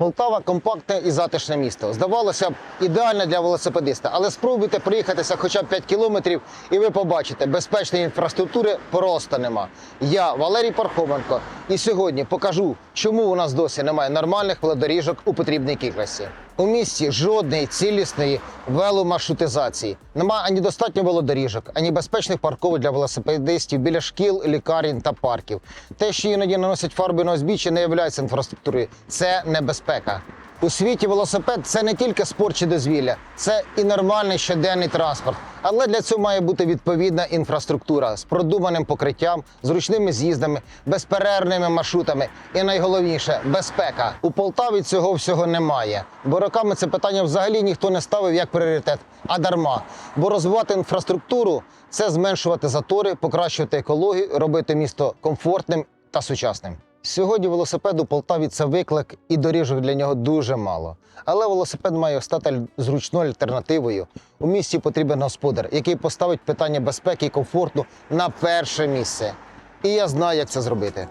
Полтава компактне і затишне місто. Здавалося б, ідеальне для велосипедиста, але спробуйте проїхатися хоча б 5 кілометрів, і ви побачите, безпечної інфраструктури просто нема. Я Валерій Пархоменко, і сьогодні покажу, чому у нас досі немає нормальних велодоріжок у потрібній кількості. У місті жодної цілісної веломаршрутизації. Нема ані достатньо велодоріжок, ані безпечних парковок для велосипедистів біля шкіл, лікарень та парків. Те, що іноді наносять фарби на узбіччя, не є інфраструктурою. Це небезпека. У світі велосипед це не тільки спорт чи дозвілля, це і нормальний щоденний транспорт. Але для цього має бути відповідна інфраструктура з продуманим покриттям, зручними з'їздами, безперервними маршрутами і найголовніше безпека. У Полтаві цього всього немає. Бо роками це питання взагалі ніхто не ставив як пріоритет, а дарма. Бо розвивати інфраструктуру це зменшувати затори, покращувати екологію, робити місто комфортним та сучасним. Сьогодні велосипед у Полтаві це виклик, і доріжок для нього дуже мало. Але велосипед має стати зручною альтернативою. У місті потрібен господар, який поставить питання безпеки і комфорту на перше місце. І я знаю, як це зробити.